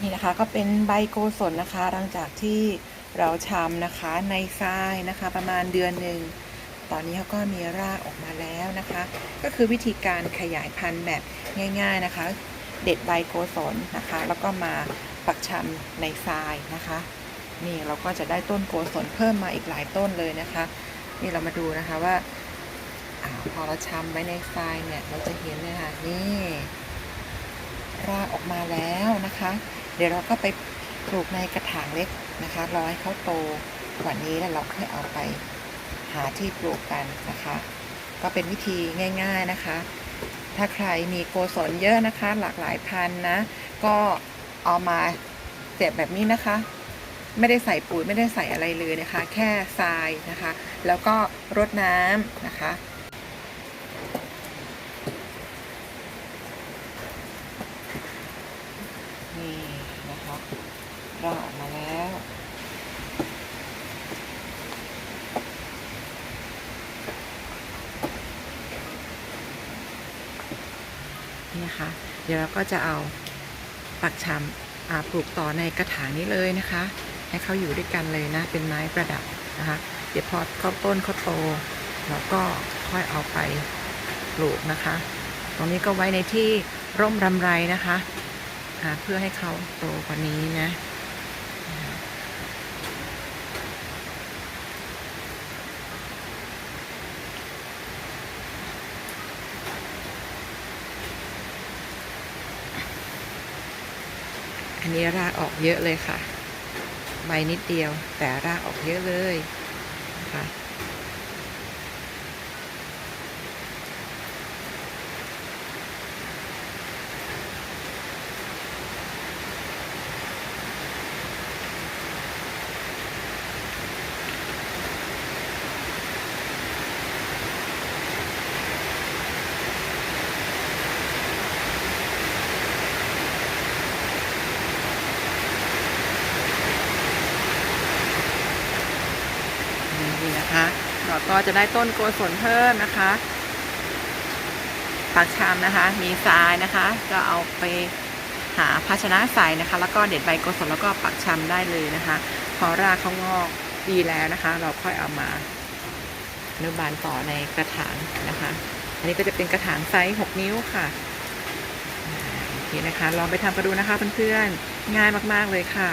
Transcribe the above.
นี่นะคะก็เป็นใบโกศลนะคะ หลังจากที่เราชำนะคะในทรายนะคะ ประมาณเดือนหนึ่งตอนนี้เขาก็มีรากออกมาแล้วนะคะ ก็คือวิธีการขยายพันธุ์แบบง่าย ๆนะคะ เด็ดใบโกศลนะคะ แล้วก็มาปักชำในทรายนะคะ นี่เราก็จะได้ต้นโกศลเพิ่มมาอีกหลายต้นเลยนะคะ นี่เรามาดูนะคะว่าอาพอเราชำไว้ในทรายเนี่ยเราจะเห็นเลยค่ะนี่รากออกมาแล้วนะคะ เดี๋ยวเราก็ไปปลูกในกระถางเล็กนะคะรอให้เขาโตกว่านี้แล้วเราค่อยเอาไปหาที่ปลูกกันนะคะ ก็เป็นวิธีง่าย ๆนะคะ ถ้าใครมีโกศลเยอะนะคะ หลากหลายพันนะ ก็เอามาเสียบแบบนี้นะคะ ไม่ได้ใส่ปุ๋ยไม่ได้ใส่อะไรเลยนะคะ แค่ทรายนะคะ แล้วก็รดน้ำนะคะ นี่นะคะรากออกมาแล้ว นะคะ เดี๋ยวเราก็จะเอาปักชำอ่าปลูกต่อในกระถางนี้เลยนะคะ ให้เขาอยู่ด้วยกันเลยนะ เป็นไม้ประดับนะคะ เดี๋ยวพอเขาต้นเขาโตเราก็ค่อยเอาไปปลูกนะคะ ตรงนี้ก็ไว้ในที่ร่มรำไรนะคะ เพื่อให้เขาโตกว่านี้นะ อันนี้รากออกเยอะเลยค่ะ ใบนิดเดียวแต่รากออกเยอะเลยนะคะ นี่นะคะเราก็จะได้ต้นโกศลเพิ่มนะคะปักชามนะคะ มีทรายนะคะ ก็เอาไปหาภาชนะใส่นะคะ แล้วก็เด็ดใบโกศลแล้วก็ปักชำได้เลยนะคะ พอรากเขางอกดีแล้วนะคะ เราค่อยเอามาอนุบาลต่อในกระถางนะคะ อันนี้ก็จะเป็นกระถางไซส์ 6 นิ้วค่ะโอเคนะคะ ลองไปทำกันดูนะคะเพื่อนๆ ง่ายมากๆเลยค่ะ